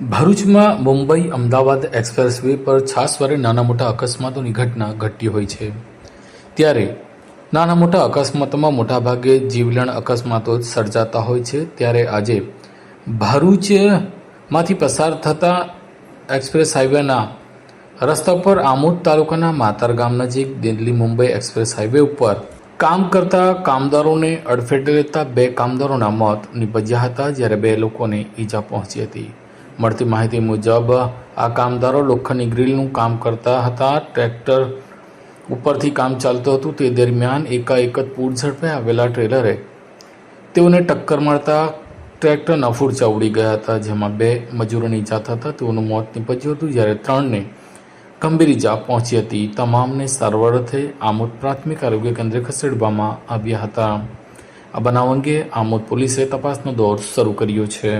ભરૂચમાં Mumbai Ahmedabad express way પર છાસવારે નાના મોટા અકસ્માતોની ઘટના ઘટતી હોય છે. ત્યારે નાના મોટા અકસ્માતોમાં મોટાભાગે જીવલેણ અકસ્માતો સર્જાતા હોય છે. ત્યારે આજે ભરૂચમાંથી પસાર થતા એક્સપ્રેસ હાઈવેના રસ્તા પર આમોદ તાલુકાના માતર ગામ નજીક દિલ્હી મુંબઈ એક્સપ્રેસ હાઈવે ઉપર કામ કરતા કામદારોને અડફેટે લેતા બે કામદારોના મોત નીપજ્યા હતા, જ્યારે બે લોકોને ઈજા પહોંચી હતી. મળતી માહિતી મુજબ, આ કામદારો લોખંડની ગ્રીલનું કામ કરતા હતા. ટ્રેક્ટર ઉપરથી કામ ચાલતું હતું. તે દરમિયાન એકાએક જ પૂર ઝડપે આવેલા ટ્રેલરે તેઓને ટક્કર મળતા ટ્રેક્ટર નફૂરચા ઉડી ગયા હતા, જેમાં બે મજૂરોની ઇજા થતા તેઓનું મોત નીપજ્યું હતું જ્યારે ત્રણને ગંભીર ઈજા પહોંચી હતી. તમામને સારવાર અર્થે આમોદ પ્રાથમિક આરોગ્ય કેન્દ્રે ખસેડવામાં આવ્યા હતા. આ બનાવ અંગે આમોદ પોલીસે તપાસનો દોર શરૂ કર્યો છે.